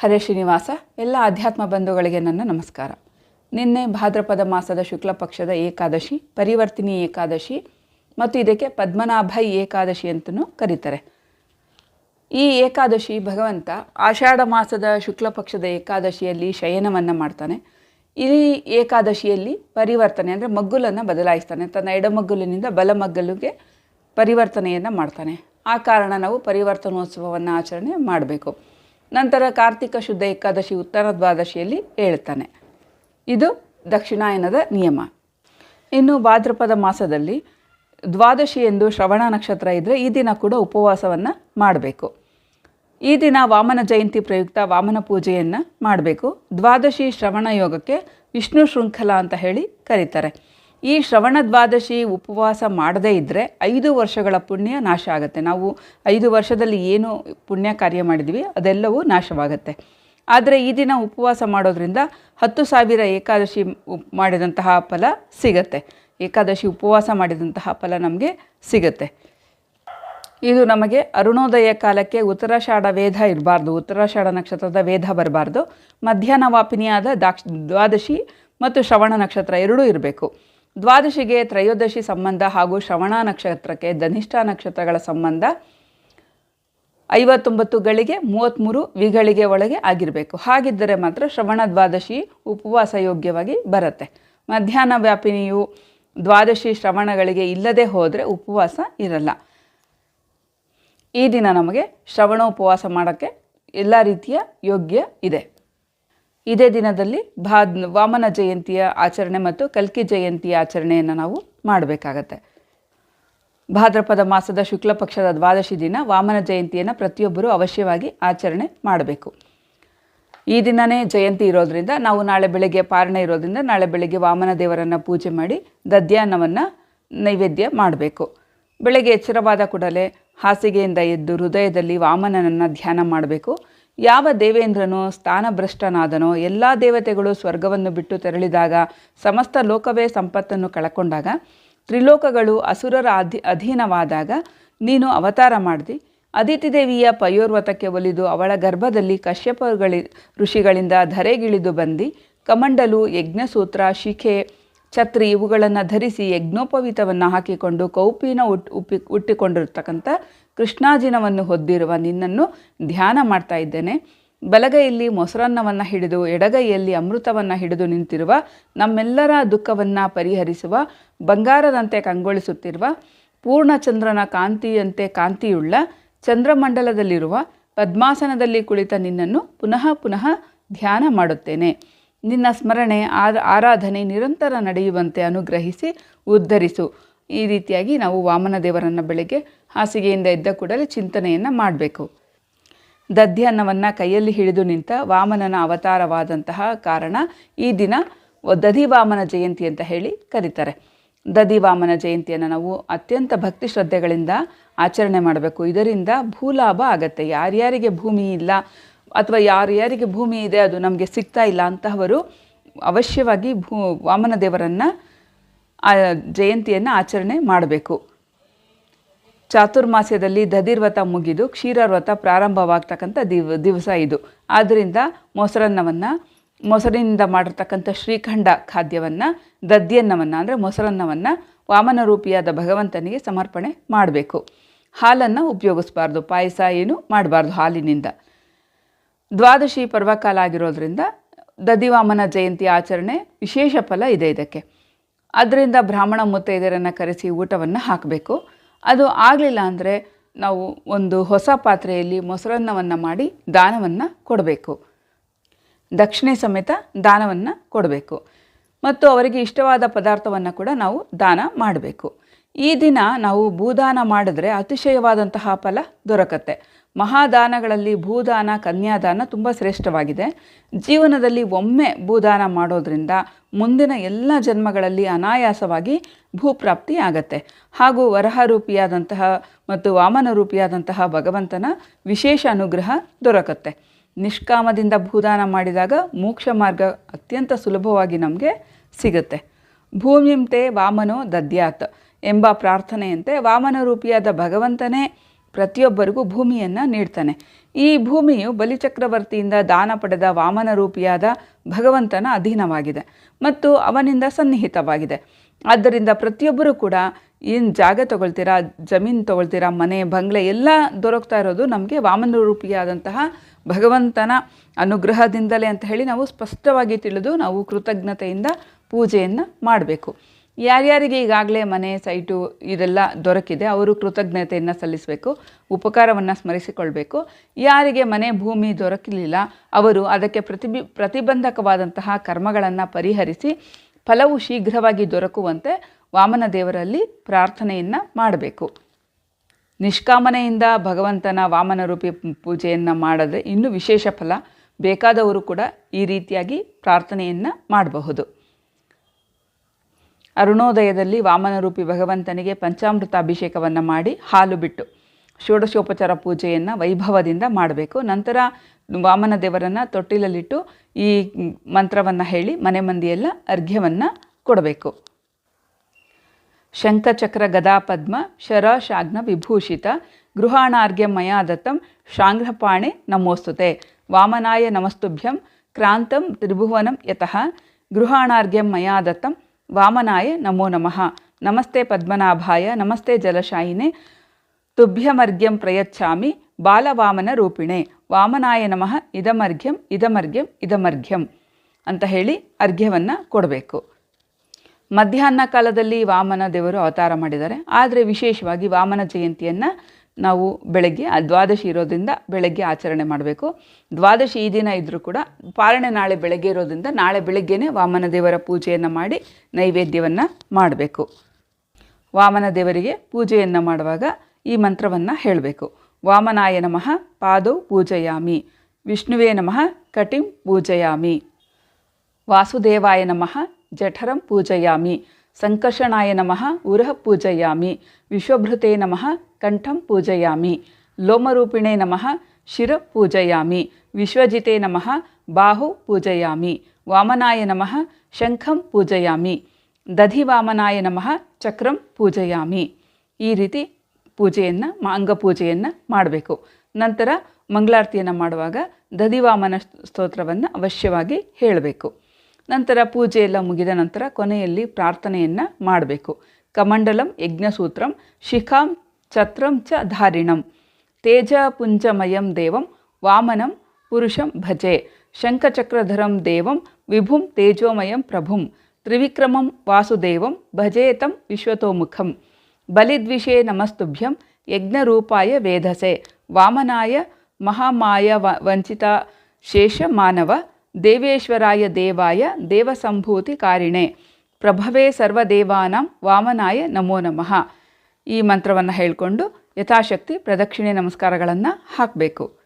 ಹರೇ ಶ್ರೀನಿವಾಸ, ಎಲ್ಲ ಅಧ್ಯಾತ್ಮ ಬಂಧುಗಳಿಗೆ ನನ್ನ ನಮಸ್ಕಾರ. ನಿನ್ನೆ ಭಾದ್ರಪದ ಮಾಸದ ಶುಕ್ಲ ಪಕ್ಷದ ಏಕಾದಶಿ, ಪರಿವರ್ತಿನಿ ಏಕಾದಶಿ ಮತ್ತು ಇದಕ್ಕೆ ಪದ್ಮನಾಭ ಏಕಾದಶಿ ಅಂತಲೂ ಕರೀತಾರೆ. ಈ ಏಕಾದಶಿ ಭಗವಂತ ಆಷಾಢ ಮಾಸದ ಶುಕ್ಲ ಪಕ್ಷದ ಏಕಾದಶಿಯಲ್ಲಿ ಶಯನವನ್ನು ಮಾಡ್ತಾನೆ. ಈ ಏಕಾದಶಿಯಲ್ಲಿ ಪರಿವರ್ತನೆ ಅಂದರೆ ಮಗ್ಗುಲನ್ನು ಬದಲಾಯಿಸ್ತಾನೆ. ತನ್ನ ಎಡಮಗ್ಗುಲಿನಿಂದ ಬಲಮಗ್ಗಲಿಗೆ ಪರಿವರ್ತನೆಯನ್ನು ಮಾಡ್ತಾನೆ. ಆ ಕಾರಣ ನಾವು ಪರಿವರ್ತನೋತ್ಸವವನ್ನು ಆಚರಣೆ ಮಾಡಬೇಕು. ನಂತರ ಕಾರ್ತಿಕ ಶುದ್ಧ ಏಕಾದಶಿ ಉತ್ತರ ದ್ವಾದಶಿಯಲ್ಲಿ ಹೇಳ್ತಾನೆ. ಇದು ದಕ್ಷಿಣಾಯನದ ನಿಯಮ. ಇನ್ನು ಭಾದ್ರಪದ ಮಾಸದಲ್ಲಿ ದ್ವಾದಶಿ ಎಂದು ಶ್ರವಣ ನಕ್ಷತ್ರ ಇದ್ದರೆ ಈ ದಿನ ಕೂಡ ಉಪವಾಸವನ್ನು ಮಾಡಬೇಕು. ಈ ದಿನ ವಾಮನ ಜಯಂತಿ ಪ್ರಯುಕ್ತ ವಾಮನ ಪೂಜೆಯನ್ನು ಮಾಡಬೇಕು. ದ್ವಾದಶಿ ಶ್ರವಣ ಯೋಗಕ್ಕೆ ವಿಷ್ಣು ಶೃಂಖಲ ಅಂತ ಹೇಳಿ ಕರೀತಾರೆ. ಈ ಶ್ರವಣ ದ್ವಾದಶಿ ಉಪವಾಸ ಮಾಡದೇ ಇದ್ದರೆ ಐದು ವರ್ಷಗಳ ಪುಣ್ಯ ನಾಶ ಆಗುತ್ತೆ. ನಾವು ಐದು ವರ್ಷದಲ್ಲಿ ಏನು ಪುಣ್ಯ ಕಾರ್ಯ ಮಾಡಿದ್ವಿ, ಅದೆಲ್ಲವೂ ನಾಶವಾಗುತ್ತೆ. ಆದರೆ ಈ ದಿನ ಉಪವಾಸ ಮಾಡೋದ್ರಿಂದ ಹತ್ತು ಸಾವಿರ ಏಕಾದಶಿ ಮಾಡಿದಂತಹ ಫಲ ಸಿಗತ್ತೆ. ಏಕಾದಶಿ ಉಪವಾಸ ಮಾಡಿದಂತಹ ಫಲ ನಮಗೆ ಸಿಗತ್ತೆ. ಇದು ನಮಗೆ ಅರುಣೋದಯ ಕಾಲಕ್ಕೆ ಉತ್ತರಾಷಾಢ ವೇದ ಇರಬಾರ್ದು, ಉತ್ತರಾಷಾಢ ನಕ್ಷತ್ರದ ವೇದ ಬರಬಾರ್ದು. ಮಧ್ಯಾಹ್ನ ವಾಪಿನಿಯಾದ ದಾಕ್ಷ ದ್ವಾದಶಿ ಮತ್ತು ಶ್ರವಣ ನಕ್ಷತ್ರ ಎರಡೂ ಇರಬೇಕು. ದ್ವಾದಶಿಗೆ ತ್ರಯೋದಶಿ ಸಂಬಂಧ ಹಾಗೂ ಶ್ರವಣ ನಕ್ಷತ್ರಕ್ಕೆ ಧನಿಷ್ಠ ನಕ್ಷತ್ರಗಳ ಸಂಬಂಧ ಐವತ್ತೊಂಬತ್ತು ಗಳಿಗೆ ಮೂವತ್ತ್ಮೂರು ವಿಗಳಿಗೆ ಒಳಗೆ ಆಗಿರಬೇಕು. ಹಾಗಿದ್ದರೆ ಮಾತ್ರ ಶ್ರವಣ ದ್ವಾದಶಿ ಉಪವಾಸ ಯೋಗ್ಯವಾಗಿ ಬರುತ್ತೆ. ಮಧ್ಯಾಹ್ನ ವ್ಯಾಪಿನಿಯು ದ್ವಾದಶಿ ಶ್ರವಣಗಳಿಗೆ ಇಲ್ಲದೆ ಹೋದರೆ ಉಪವಾಸ ಇರಲ್ಲ. ಈ ದಿನ ನಮಗೆ ಶ್ರವಣ ಉಪವಾಸ ಮಾಡೋಕ್ಕೆ ಎಲ್ಲ ರೀತಿಯ ಯೋಗ್ಯ ಇದೆ. ಇದೇ ದಿನದಲ್ಲಿ ಭಾದ್ ವಾಮನ ಜಯಂತಿಯ ಆಚರಣೆ ಮತ್ತು ಕಲ್ಕಿ ಜಯಂತಿಯ ಆಚರಣೆಯನ್ನು ನಾವು ಮಾಡಬೇಕಾಗತ್ತೆ. ಭಾದ್ರಪದ ಮಾಸದ ಶುಕ್ಲ ಪಕ್ಷದ ದ್ವಾದಶಿ ದಿನ ವಾಮನ ಜಯಂತಿಯನ್ನು ಪ್ರತಿಯೊಬ್ಬರೂ ಅವಶ್ಯವಾಗಿ ಆಚರಣೆ ಮಾಡಬೇಕು. ಈ ದಿನವೇ ಜಯಂತಿ ಇರೋದರಿಂದ, ನಾವು ನಾಳೆ ಬೆಳಗ್ಗೆ ಪಾರಣೆ ಇರೋದ್ರಿಂದ ನಾಳೆ ಬೆಳಗ್ಗೆ ವಾಮನ ದೇವರನ್ನು ಪೂಜೆ ಮಾಡಿ ದದ್ಯಾನ್ನವನ್ನು ನೈವೇದ್ಯ ಮಾಡಬೇಕು. ಬೆಳಗ್ಗೆ ಎಚ್ಚರವಾದ ಕೂಡಲೇ ಹಾಸಿಗೆಯಿಂದ ಎದ್ದು ಹೃದಯದಲ್ಲಿ ವಾಮನನನ್ನು ಧ್ಯಾನ ಮಾಡಬೇಕು. ಯಾವ ದೇವೇಂದ್ರನು ಸ್ಥಾನಭ್ರಷ್ಟನಾದನೋ, ಎಲ್ಲ ದೇವತೆಗಳು ಸ್ವರ್ಗವನ್ನು ಬಿಟ್ಟು ತೆರಳಿದಾಗ, ಸಮಸ್ತ ಲೋಕವೇ ಸಂಪತ್ತನ್ನು ಕಳಕೊಂಡಾಗ, ತ್ರಿಲೋಕಗಳು ಅಸುರರ ಅಧಿ, ಅಧೀನವಾದಾಗ, ನೀನು ಅವತಾರ ಮಾಡಿದಿ. ಅದಿತಿ ದೇವಿಯ ಪಯೋರ್ವತಕ್ಕೆ ಒಲಿದು ಅವಳ ಗರ್ಭದಲ್ಲಿ ಕಶ್ಯಪಗಳಿ ಋಷಿಗಳಿಂದ ಧರೆಗಿಳಿದು ಬಂದು. ಕಮಂಡಲು, ಯಜ್ಞಸೂತ್ರ, ಶಿಖೆ, ಛತ್ರಿ ಇವುಗಳನ್ನು ಧರಿಸಿ ಯಜ್ಞೋಪವೀತವನ್ನು ಹಾಕಿಕೊಂಡು ಕೌಪಿನ ಉಟ್, ಉಪ್ಪಿ, ಉಟ್ಟಿಕೊಂಡಿರ್ತಕ್ಕಂಥ ಕೃಷ್ಣಾಜಿನವನ್ನು ಹೊದ್ದಿರುವ ನಿನ್ನನ್ನು ಧ್ಯಾನ ಮಾಡ್ತಾ ಇದ್ದೇನೆ. ಬಲಗೈಯಲ್ಲಿ ಮೊಸರನ್ನವನ್ನು ಹಿಡಿದು, ಎಡಗೈಯಲ್ಲಿ ಅಮೃತವನ್ನು ಹಿಡಿದು ನಿಂತಿರುವ, ನಮ್ಮೆಲ್ಲರ ದುಃಖವನ್ನು ಪರಿಹರಿಸುವ, ಬಂಗಾರದಂತೆ ಕಂಗೊಳಿಸುತ್ತಿರುವ, ಪೂರ್ಣಚಂದ್ರನ ಕಾಂತಿಯಂತೆ ಕಾಂತಿಯುಳ್ಳ, ಚಂದ್ರಮಂಡಲದಲ್ಲಿರುವ, ಪದ್ಮಾಸನದಲ್ಲಿ ಕುಳಿತ ನಿನ್ನನ್ನು ಪುನಃ ಪುನಃ ಧ್ಯಾನ ಮಾಡುತ್ತೇನೆ. ನಿನ್ನ ಸ್ಮರಣೆ ಆರಾಧನೆ ನಿರಂತರ ನಡೆಯುವಂತೆ ಅನುಗ್ರಹಿಸಿ ಉದ್ಧರಿಸು. ಈ ರೀತಿಯಾಗಿ ನಾವು ವಾಮನ ದೇವರನ್ನು ಬೆಳಗ್ಗೆ ಹಾಸಿಗೆಯಿಂದ ಎದ್ದ ಕೂಡಲೇ ಚಿಂತನೆಯನ್ನು ಮಾಡಬೇಕು. ದಧ್ಯಾನ್ನವನ್ನು ಕೈಯಲ್ಲಿ ಹಿಡಿದು ನಿಂತ ವಾಮನನ ಅವತಾರವಾದಂತಹ ಕಾರಣ ಈ ದಿನ ದಧಿ ವಾಮನ ಜಯಂತಿ ಅಂತ ಹೇಳಿ ಕರೀತಾರೆ. ದಧಿ ವಾಮನ ಜಯಂತಿಯನ್ನು ನಾವು ಅತ್ಯಂತ ಭಕ್ತಿ ಶ್ರದ್ಧೆಗಳಿಂದ ಆಚರಣೆ ಮಾಡಬೇಕು. ಇದರಿಂದ ಭೂಲಾಭ ಆಗತ್ತೆ. ಯಾರ್ಯಾರಿಗೆ ಭೂಮಿ ಇಲ್ಲ ಅಥವಾ ಯಾರ್ಯಾರಿಗೆ ಭೂಮಿ ಇದೆ ಅದು ನಮಗೆ ಸಿಗ್ತಾ ಇಲ್ಲ ಅಂತಹವರು ಅವಶ್ಯವಾಗಿ ಭೂ ವಾಮನ ದೇವರನ್ನು ಆ ಜಯಂತಿಯನ್ನು ಆಚರಣೆ ಮಾಡಬೇಕು. ಚಾತುರ್ಮಾಸ್ಯದಲ್ಲಿ ದಧಿರ್ವತ ಮುಗಿದು ಕ್ಷೀರವ್ರತ ಪ್ರಾರಂಭವಾಗ್ತಕ್ಕಂಥ ದಿವ್, ದಿವಸ ಇದು. ಆದ್ದರಿಂದ ಮೊಸರನ್ನವನ್ನು, ಮೊಸರಿನಿಂದ ಮಾಡಿರ್ತಕ್ಕಂಥ ಶ್ರೀಖಂಡ ಖಾದ್ಯವನ್ನು, ದದ್ಯನ್ನವನ್ನು ಅಂದರೆ ಮೊಸರನ್ನವನ್ನು ವಾಮನ ರೂಪಿಯಾದ ಭಗವಂತನಿಗೆ ಸಮರ್ಪಣೆ ಮಾಡಬೇಕು. ಹಾಲನ್ನು ಉಪಯೋಗಿಸ್ಬಾರ್ದು, ಪಾಯಸ ಏನು ಮಾಡಬಾರ್ದು ಹಾಲಿನಿಂದ. ದ್ವಾದಶಿ ಪರ್ವಕಾಲ ಆಗಿರೋದ್ರಿಂದ ದದಿವಾಮನ ಜಯಂತಿ ಆಚರಣೆ ವಿಶೇಷ ಫಲ ಇದೆ ಇದಕ್ಕೆ. ಅದರಿಂದ ಬ್ರಾಹ್ಮಣ ಮುತ್ತೈದೆಯರನ್ನು ಕರೆಸಿ ಊಟವನ್ನು ಹಾಕಬೇಕು. ಅದು ಆಗಲಿಲ್ಲ ಅಂದರೆ ನಾವು ಒಂದು ಹೊಸ ಪಾತ್ರೆಯಲ್ಲಿ ಮೊಸರನ್ನವನ್ನು ಮಾಡಿ ದಾನವನ್ನು ಕೊಡಬೇಕು. ದಕ್ಷಿಣೆ ಸಮೇತ ದಾನವನ್ನು ಕೊಡಬೇಕು. ಮತ್ತು ಅವರಿಗೆ ಇಷ್ಟವಾದ ಪದಾರ್ಥವನ್ನು ಕೂಡ ನಾವು ದಾನ ಮಾಡಬೇಕು. ಈ ದಿನ ನಾವು ಭೂದಾನ ಮಾಡಿದ್ರೆ ಅತಿಶಯವಾದಂತಹ ಫಲ ದೊರಕತ್ತೆ. ಮಹಾದಾನಗಳಲ್ಲಿ ಭೂದಾನ, ಕನ್ಯಾದಾನ ತುಂಬ ಶ್ರೇಷ್ಠವಾಗಿದೆ. ಜೀವನದಲ್ಲಿ ಒಮ್ಮೆ ಭೂದಾನ ಮಾಡೋದ್ರಿಂದ ಮುಂದಿನ ಎಲ್ಲ ಜನ್ಮಗಳಲ್ಲಿ ಅನಾಯಾಸವಾಗಿ ಭೂಪ್ರಾಪ್ತಿ ಆಗತ್ತೆ. ಹಾಗೂ ವರಹರೂಪಿಯಾದಂತಹ ಮತ್ತು ವಾಮನ ರೂಪಿಯಾದಂತಹ ಭಗವಂತನ ವಿಶೇಷ ಅನುಗ್ರಹ ದೊರಕತ್ತೆ. ನಿಷ್ಕಾಮದಿಂದ ಭೂದಾನ ಮಾಡಿದಾಗ ಮೋಕ್ಷ ಮಾರ್ಗ ಅತ್ಯಂತ ಸುಲಭವಾಗಿ ನಮಗೆ ಸಿಗುತ್ತೆ. ಭೂಮಿಂತೆ ವಾಮನೋ ದದ್ಯಾತ್ ಎಂಬ ಪ್ರಾರ್ಥನೆಯಂತೆ ವಾಮನ ರೂಪಿಯಾದ ಭಗವಂತನೇ ಪ್ರತಿಯೊಬ್ಬರಿಗೂ ಭೂಮಿಯನ್ನು ನೀಡ್ತಾನೆ. ಈ ಭೂಮಿಯು ಬಲಿಚಕ್ರವರ್ತಿಯಿಂದ ದಾನ ಪಡೆದ ವಾಮನ ರೂಪಿಯಾದ ಭಗವಂತನ ಅಧೀನವಾಗಿದೆ ಮತ್ತು ಅವನಿಂದ ಸನ್ನಿಹಿತವಾಗಿದೆ. ಆದ್ದರಿಂದ ಪ್ರತಿಯೊಬ್ಬರೂ ಕೂಡ ಏನು ಜಾಗ ತಗೊಳ್ತೀರಾ, ಜಮೀನು ತಗೊಳ್ತೀರಾ, ಮನೆ, ಬಂಗ್ಲೆ ಎಲ್ಲ ದೊರಕ್ತಾ ಇರೋದು ನಮಗೆ ವಾಮನ ರೂಪಿಯಾದಂತಹ ಭಗವಂತನ ಅನುಗ್ರಹದಿಂದಲೇ ಅಂತ ಹೇಳಿ ನಾವು ಸ್ಪಷ್ಟವಾಗಿ ತಿಳಿದು ನಾವು ಕೃತಜ್ಞತೆಯಿಂದ ಪೂಜೆಯನ್ನು ಮಾಡಬೇಕು. ಯಾರ್ಯಾರಿಗೆ ಈಗಾಗಲೇ ಮನೆ, ಸೈಟು ಇದೆಲ್ಲ ದೊರಕಿದೆ, ಅವರು ಕೃತಜ್ಞತೆಯನ್ನು ಸಲ್ಲಿಸಬೇಕು, ಉಪಕಾರವನ್ನು ಸ್ಮರಿಸಿಕೊಳ್ಬೇಕು. ಯಾರಿಗೆ ಮನೆ, ಭೂಮಿ ದೊರಕಲಿಲ್ಲ ಅವರು ಅದಕ್ಕೆ ಪ್ರತಿಬಿ, ಪ್ರತಿಬಂಧಕವಾದಂತಹ ಕರ್ಮಗಳನ್ನು ಪರಿಹರಿಸಿ ಫಲವು ಶೀಘ್ರವಾಗಿ ದೊರಕುವಂತೆ ವಾಮನ ದೇವರಲ್ಲಿ ಪ್ರಾರ್ಥನೆಯನ್ನು ಮಾಡಬೇಕು. ನಿಷ್ಕಾಮನೆಯಿಂದ ಭಗವಂತನ ವಾಮನ ರೂಪಿ ಪೂಜೆಯನ್ನು ಮಾಡಿದ್ರೆ ಇನ್ನೂ ವಿಶೇಷ ಫಲ ಬೇಕಾದವರು ಕೂಡ ಈ ರೀತಿಯಾಗಿ ಪ್ರಾರ್ಥನೆಯನ್ನು ಮಾಡಬಹುದು. ಅರುಣೋದಯದಲ್ಲಿ ವಾಮನರೂಪಿ ಭಗವಂತನಿಗೆ ಪಂಚಾಮೃತ ಅಭಿಷೇಕವನ್ನು ಮಾಡಿ ಹಾಲು ಬಿಟ್ಟು ಷೋಡಶೋಪಚಾರ ಪೂಜೆಯನ್ನು ವೈಭವದಿಂದ ಮಾಡಬೇಕು. ನಂತರ ವಾಮನ ದೇವರನ್ನು ತೊಟ್ಟಿಲಲ್ಲಿಟ್ಟು ಈ ಮಂತ್ರವನ್ನು ಹೇಳಿ ಮನೆ ಮಂದಿಯೆಲ್ಲ ಅರ್ಘ್ಯವನ್ನು ಕೊಡಬೇಕು. ಶಂಖಚಕ್ರ ಗದಾಪದ್ಮ ಶರ ಶಾಗ್ನ ವಿಭೂಷಿತ ಗೃಹಾಣಾರ್ಘ್ಯ ಮಯಾದತ್ತಂ ದತ್ತಂ ಶಾಂಘ್ರಪಾಣೆ ನಮೋಸ್ತುತೆ. ವಾಮನಾಯ ನಮಸ್ತುಭ್ಯಂ ಕ್ರಾಂತಂ ತ್ರಿಭುವನಂ ಯತಃ ಗೃಹಾಣಾರ್ಘ್ಯಂ ಮಯಾ ದತ್ತಂ ವಾಮನಾಯ ನಮೋ ನಮಃ. ನಮಸ್ತೆ ಪದ್ಮನಾಭಾಯ, ನಮಸ್ತೆ ಜಲಶಾಯಿನೆ. ತುಭ್ಯಮರ್ಘ್ಯಂ ಪ್ರಯಚ್ಛಾಮಿ, ಬಾಲವಾಮನ ರೂಪಿಣೆ. ವಾಮನಾಯ ನಮಃ ಇದಮರ್ಘ್ಯಂ ಇದಮರ್ಘ್ಯಂ ಇದಮರ್ಘ್ಯಂ ಅಂತ ಹೇಳಿ ಅರ್ಘ್ಯವನ್ನು ಕೊಡಬೇಕು. ಮಧ್ಯಾಹ್ನ ಕಾಲದಲ್ಲಿ ವಾಮನ ದೇವರು ಅವತಾರ ಮಾಡಿದ್ದಾರೆ. ಆದರೆ ವಿಶೇಷವಾಗಿ ವಾಮನ ಜಯಂತಿಯನ್ನು ನಾವು ಬೆಳಗ್ಗೆ, ಆ ದ್ವಾದಶಿ ಇರೋದ್ರಿಂದ ಬೆಳಗ್ಗೆ ಆಚರಣೆ ಮಾಡಬೇಕು. ದ್ವಾದಶಿ ಈ ದಿನ ಇದ್ದರೂ ಕೂಡ ಪಾರಣೆ ನಾಳೆ ಬೆಳಗ್ಗೆ ಇರೋದ್ರಿಂದ ನಾಳೆ ಬೆಳಗ್ಗೆನೇ ವಾಮನ ದೇವರ ಪೂಜೆಯನ್ನು ಮಾಡಿ ನೈವೇದ್ಯವನ್ನು ಮಾಡಬೇಕು. ವಾಮನ ದೇವರಿಗೆ ಪೂಜೆಯನ್ನು ಮಾಡುವಾಗ ಈ ಮಂತ್ರವನ್ನು ಹೇಳಬೇಕು. ವಾಮನಾಯ ನಮಃ, ಪಾದೌ ಪೂಜಯಾಮಿ. ವಿಷ್ಣುವೇ ನಮಃ, ಕಟಿಂ ಪೂಜಯಾಮಿ. ವಾಸುದೇವಾಯ ನಮಃ, ಜಠರಂ ಪೂಜಯಾಮಿ. ಸಂಕರ್ಷಣಾಯ ನಮಃ ಉರಃ ಪೂಜಯಾಮಿ, ವಿಶ್ವಭೃತೆ ನಮಃ, ಕಂಠಂ ಪೂಜಯಾಮಿ, ಲೋಮರೂಪಿಣೆ ನಮಃ, ಶಿರ ಪೂಜಯಾಮಿ, ವಿಶ್ವಜಿತೆ ನಮಃ, ಬಾಹು ಪೂಜಯಾಮಿ, ವಾಮನಾಯ ನಮಃ, ಶಂಖಂ ಪೂಜಯಾಮಿ, ದಧಿವಾಮನಾಯ ನಮಃ, ಚಕ್ರಂ ಪೂಜಯಾಮಿ. ಈ ರೀತಿ ಪೂಜೆಯನ್ನು ಅಂಗಪೂಜೆಯನ್ನು ಮಾಡಬೇಕು. ನಂತರ ಮಂಗಳಾರತಿಯನ್ನು ಮಾಡುವಾಗ ದಧಿವಾಮನ ಸ್ತೋತ್ರವನ್ನು ಅವಶ್ಯವಾಗಿ ಹೇಳಬೇಕು. ನಂತರ ಪೂಜೆ ಎಲ್ಲ ಮುಗಿದ ನಂತರ ಕೊನೆಯಲ್ಲಿ ಪ್ರಾರ್ಥನೆಯನ್ನು ಮಾಡಬೇಕು. ಕಮಂಡಲಂ, ಯಜ್ಞಸೂತ್ರಂ, ಶಿಖಾಂ, ಛತ್ರಂ ಚ ಧಾರಿಣಂ. ತೇಜಪುಂಜಮಯಂ ದೇವಂ, ವಾಮನಂ ಪುರುಷಂ ಭಜೆ. ಶಂಖಚಕ್ರಧರಂ ದೇವಂ, ವಿಭುಂ ತೇಜೋಮಯಂ ಪ್ರಭುಂ. ತ್ರಿವಿಕ್ರಮಂ ವಾಸುದೇವಂ, ಭಜೇತಂ ವಿಶ್ವತೋಮುಖಂ. ಬಲಿದ್ವಿಷೇ ನಮಸ್ತುಭ್ಯಂ, ಯಜ್ಞರೂಪಾಯ ವೇಧಸೆ ವಾಮನಾಯ ಮಹಾಮಾಯ ವ ವಂಚಿತ ಶೇಷ ಮಾನವ ದೇವೇಶ್ವರಾಯ ದೇವಾಯ ದೇವಸಂಭೂತಿ ಕಾರಿಣೆ. ಪ್ರಭವೇ ಸರ್ವದೇವಾನಾಂ ವಾಮನಾಯ ನಮೋ ನಮಃ. ಈ ಮಂತ್ರವನ್ನು ಹೇಳಿಕೊಂಡು ಯಥಾಶಕ್ತಿ, ಪ್ರದಕ್ಷಿಣೆ ನಮಸ್ಕಾರಗಳನ್ನು ಹಾಕಬೇಕು.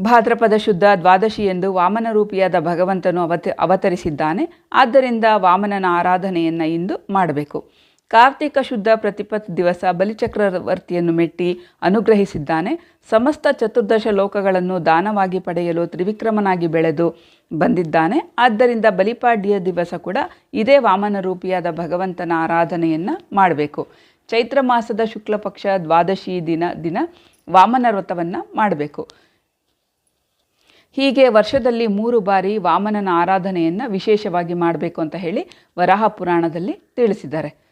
ಭಾದ್ರಪದ ಶುದ್ಧ ದ್ವಾದಶಿ ಎಂದು ವಾಮನ ರೂಪಿಯಾದ ಭಗವಂತನು ಅವತ, ಅವತರಿಸಿದ್ದಾನೆ. ಆದ್ದರಿಂದ ವಾಮನನ ಆರಾಧನೆಯನ್ನು ಇಂದು ಮಾಡಬೇಕು. ಕಾರ್ತಿಕ ಶುದ್ಧ ಪ್ರತಿಪತ್ ದಿವಸ ಬಲಿಚಕ್ರವರ್ತಿಯನ್ನು ಮೆಟ್ಟಿ ಅನುಗ್ರಹಿಸಿದ್ದಾನೆ. ಸಮಸ್ತ ಚತುರ್ದಶ ಲೋಕಗಳನ್ನು ದಾನವಾಗಿ ಪಡೆಯಲು ತ್ರಿವಿಕ್ರಮನಾಗಿ ಬೆಳೆದು ಬಂದಿದ್ದಾನೆ. ಆದ್ದರಿಂದ ಬಲಿಪಾಡ್ಯ ದಿವಸ ಕೂಡ ಇದೇ ವಾಮನ ರೂಪಿಯಾದ ಭಗವಂತನ ಆರಾಧನೆಯನ್ನು ಮಾಡಬೇಕು. ಚೈತ್ರ ಮಾಸದ ಶುಕ್ಲ ಪಕ್ಷ ದ್ವಾದಶಿ ದಿನ ದಿನ ವಾಮನ ವ್ರತವನ್ನು ಮಾಡಬೇಕು. ಹೀಗೆ ವರ್ಷದಲ್ಲಿ ಮೂರು ಬಾರಿ ವಾಮನನ ಆರಾಧನೆಯನ್ನು ವಿಶೇಷವಾಗಿ ಮಾಡಬೇಕು ಅಂತ ಹೇಳಿ ವರಾಹ ಪುರಾಣದಲ್ಲಿ ತಿಳಿಸಿದ್ದಾರೆ.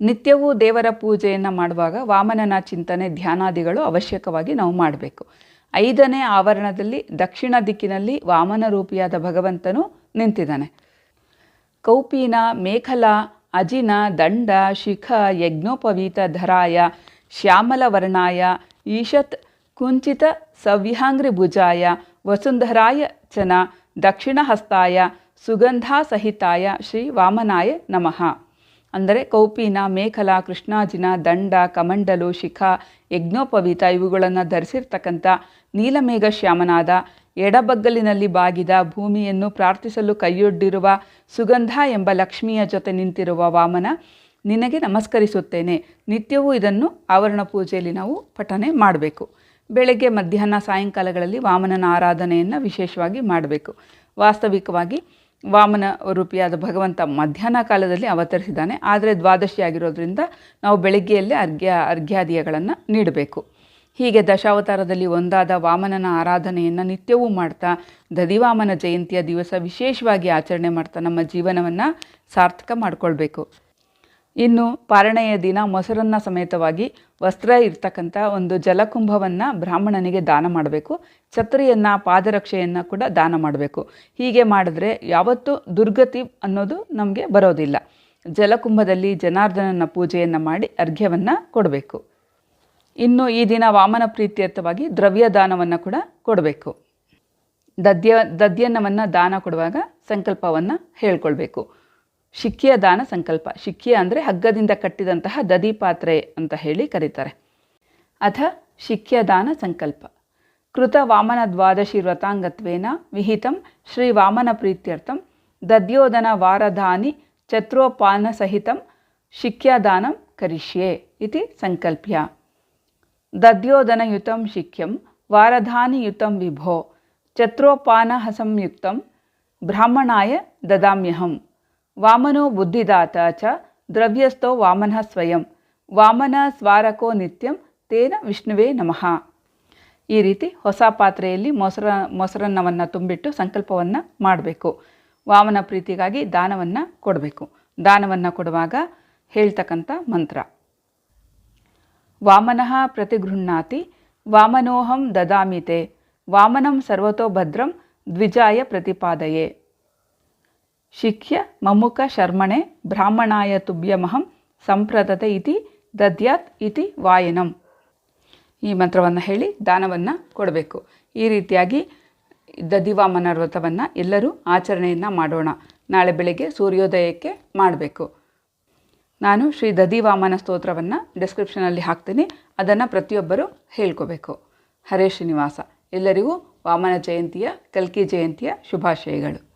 ನಿತ್ಯವೂ ದೇವರ ಪೂಜೆಯನ್ನು ಮಾಡುವಾಗ ವಾಮನನ ಚಿಂತನೆ ಧ್ಯಾನಾದಿಗಳು ಅವಶ್ಯಕವಾಗಿ ನಾವು ಮಾಡಬೇಕು. ಐದನೇ ಆವರಣದಲ್ಲಿ ದಕ್ಷಿಣ ದಿಕ್ಕಿನಲ್ಲಿ ವಾಮನ ರೂಪಿಯಾದ ಭಗವಂತನು ನಿಂತಿದ್ದಾನೆ. ಕೌಪೀನ, ಮೇಖಲ, ಅಜಿನ, ದಂಡ, ಶಿಖ, ಯಜ್ಞೋಪವೀತ, ಧರಾಯ ಶ್ಯಾಮಲವರ್ಣಾಯ ಈಶತ್, ಕುಂಚಿತ ಸವ್ಯಾಂಗ್ರಿ ಭುಜಾಯ, ವಸುಂಧರಾಯ ಚನ, ದಕ್ಷಿಣ ದಕ್ಷಿಣಹಸ್ತಾಯ ಸುಗಂಧಾಸಹಿತಾಯ ಶ್ರೀ ವಾಮನಾಯ ನಮಃ. ಅಂದರೆ ಕೌಪಿನ, ಮೇಖಲ, ಕೃಷ್ಣಾಜಿನ, ದಂಡ, ಕಮಂಡಲು, ಶಿಖ, ಯಜ್ಞೋಪವೀತ ಇವುಗಳನ್ನು ಧರಿಸಿರ್ತಕ್ಕಂಥ ನೀಲಮೇಘ ಶ್ಯಾಮನಾದ ಎಡಬಗ್ಗಲಿನಲ್ಲಿ ಬಾಗಿದ ಭೂಮಿಯನ್ನು ಪ್ರಾರ್ಥಿಸಲು ಕೈಯೊಡ್ಡಿರುವ ಸುಗಂಧ ಎಂಬ ಲಕ್ಷ್ಮಿಯ ಜೊತೆ ನಿಂತಿರುವ ವಾಮನ ನಿನಗೆ ನಮಸ್ಕರಿಸುತ್ತೇನೆ. ನಿತ್ಯವೂ ಇದನ್ನು ಆವರಣ ಪೂಜೆಯಲ್ಲಿ ನಾವು ಪಠನೆ ಮಾಡಬೇಕು. ಬೆಳಗ್ಗೆ, ಮಧ್ಯಾಹ್ನ, ಸಾಯಂಕಾಲಗಳಲ್ಲಿ ವಾಮನನ ಆರಾಧನೆಯನ್ನು ವಿಶೇಷವಾಗಿ ಮಾಡಬೇಕು. ವಾಸ್ತವಿಕವಾಗಿ ವಾಮನ ರೂಪಿಯಾದ ಭಗವಂತ ಮಧ್ಯಾಹ್ನ ಕಾಲದಲ್ಲಿ ಅವತರಿಸಿದ್ದಾನೆ. ಆದರೆ ದ್ವಾದಶಿ ಆಗಿರೋದ್ರಿಂದ ನಾವು ಬೆಳಗ್ಗೆಯಲ್ಲೇ ಅರ್ಘ್ಯ, ಅರ್ಘ್ಯಾದಿಯಗಳನ್ನು ನೀಡಬೇಕು. ಹೀಗೆ ದಶಾವತಾರದಲ್ಲಿ ಒಂದಾದ ವಾಮನನ ಆರಾಧನೆಯನ್ನು ನಿತ್ಯವೂ ಮಾಡ್ತಾ, ದದಿವಾಮನ ಜಯಂತಿಯ ದಿವಸ ವಿಶೇಷವಾಗಿ ಆಚರಣೆ ಮಾಡ್ತಾ ನಮ್ಮ ಜೀವನವನ್ನು ಸಾರ್ಥಕ ಮಾಡಿಕೊಳ್ಬೇಕು. ಇನ್ನು ಪಾರಣೆಯ ದಿನ ಮೊಸರನ್ನ ಸಮೇತವಾಗಿ ವಸ್ತ್ರ ಇರ್ತಕ್ಕಂಥ ಒಂದು ಜಲಕುಂಭವನ್ನು ಬ್ರಾಹ್ಮಣನಿಗೆ ದಾನ ಮಾಡಬೇಕು. ಛತ್ರಿಯನ್ನು ಪಾದರಕ್ಷೆಯನ್ನು ಕೂಡ ದಾನ ಮಾಡಬೇಕು. ಹೀಗೆ ಮಾಡಿದ್ರೆ ಯಾವತ್ತೂ ದುರ್ಗತಿ ಅನ್ನೋದು ನಮಗೆ ಬರೋದಿಲ್ಲ. ಜಲಕುಂಭದಲ್ಲಿ ಜನಾರ್ದನನ ಪೂಜೆಯನ್ನು ಮಾಡಿ ಅರ್ಘ್ಯವನ್ನು ಕೊಡಬೇಕು. ಇನ್ನು ಈ ದಿನ ವಾಮನ ಪ್ರೀತ್ಯರ್ಥವಾಗಿ ದ್ರವ್ಯ ದಾನವನ್ನು ಕೂಡ ಕೊಡಬೇಕು. ದದ್ಯ ದದ್ಯನ್ನವನ್ನು ದಾನ ಕೊಡುವಾಗ ಸಂಕಲ್ಪವನ್ನು ಹೇಳ್ಕೊಳ್ಬೇಕು. ಶಿಕ್ಕಿಯ ದಾನ ಸಂಕಲ್ಪ. ಶಿಕ್ಕಿಯ ಅಂದರೆ ಹಗ್ಗದಿಂದ ಕಟ್ಟಿದಂತಹ ದದಿ ಪಾತ್ರೆ ಅಂತ ಹೇಳಿ ಕರೀತಾರೆ. ಅಥ ಶಿಕ್ಯ ದಾನ ಸಂಕಲ್ಪ. ಕೃತ ವಾಮನ ದ್ವಾದಶಿ ವ್ರತಾಂಗತ್ವೇನ ವಿಹಿತಂ ಶ್ರೀ ವಾಮನ ಪ್ರೀತ್ಯರ್ಥಂ ದದ್ಯೋದನ ವಾರಧಾನಿ ಚತ್ರೋಪಾನ ಸಹಿತಂ ಶಿಕ್ಯದಾನಂ ಕರಿಷ್ಯೆ ಇತಿ ಸಂಕಲ್ಪ್ಯ. ದದ್ಯೋದನಯುತಂ ಶಿಕ್ಯಂ ವಾರಧಾನಿಯುತಂ ವಿಭೋ ಚತ್ರೋಪಾನ ಸಂಯುಕ್ತಂ ಬ್ರಾಹ್ಮಣಾಯ ದದಾಮ್ಯಹಂ. ವಾಮನೋ ಬುದ್ಧಿದಾತ ಚ ದ್ರವ್ಯಸ್ಥೋ ವಾಮನಃ ಸ್ವಯಂ, ವಾಮನ ಸ್ವಾರಕೋ ನಿತ್ಯಂ ತೇನ ವಿಷ್ಣುವೇ ನಮಃ. ಈ ರೀತಿ ಹೊಸ ಪಾತ್ರೆಯಲ್ಲಿ ಮೊಸರ, ಮೊಸರನ್ನವನ್ನು ತುಂಬಿಟ್ಟು ಸಂಕಲ್ಪವನ್ನು ಮಾಡಬೇಕು. ವಾಮನ ಪ್ರೀತಿಗಾಗಿ ದಾನವನ್ನು ಕೊಡಬೇಕು. ದಾನವನ್ನು ಕೊಡುವಾಗ ಹೇಳ್ತಕ್ಕಂಥ ಮಂತ್ರ. ವಾಮನಃ ಪ್ರತಿಗೃಹ್ಣಾತಿ ವಾಮನೋಹಂ ದದಾಮಿತೆ ವಾಮನಂ ಸರ್ವತೋ ಭದ್ರಂ ದ್ವಿಜಾಯ ಪ್ರತಿಪಾದಯೇ. ಶಿಕ್ಷ್ಯ ಮಮುಕ ಶರ್ಮಣೆ ಬ್ರಾಹ್ಮಣಾಯ ತುಭ್ಯಮಹಂ ಸಂಪ್ರದತೆ ಇತಿ ದದ್ಯಾತ್ ಇತಿ ವಾಯನಂ. ಈ ಮಂತ್ರವನ್ನು ಹೇಳಿ ದಾನವನ್ನು ಕೊಡಬೇಕು. ಈ ರೀತಿಯಾಗಿ ದದಿವಾಮನ ವ್ರತವನ್ನು ಎಲ್ಲರೂ ಆಚರಣೆಯನ್ನು ಮಾಡೋಣ. ನಾಳೆ ಬೆಳಿಗ್ಗೆ ಸೂರ್ಯೋದಯಕ್ಕೆ ಮಾಡಬೇಕು. ನಾನು ಶ್ರೀ ದದಿವಾಮನ ಸ್ತೋತ್ರವನ್ನು ಡಿಸ್ಕ್ರಿಪ್ಷನಲ್ಲಿ ಹಾಕ್ತೀನಿ. ಅದನ್ನು ಪ್ರತಿಯೊಬ್ಬರು ಹೇಳ್ಕೋಬೇಕು. ಹರೇ ಶ್ರೀನಿವಾಸ. ಎಲ್ಲರಿಗೂ ವಾಮನ ಜಯಂತಿಯ, ಕಲ್ಕಿ ಜಯಂತಿಯ ಶುಭಾಶಯಗಳು.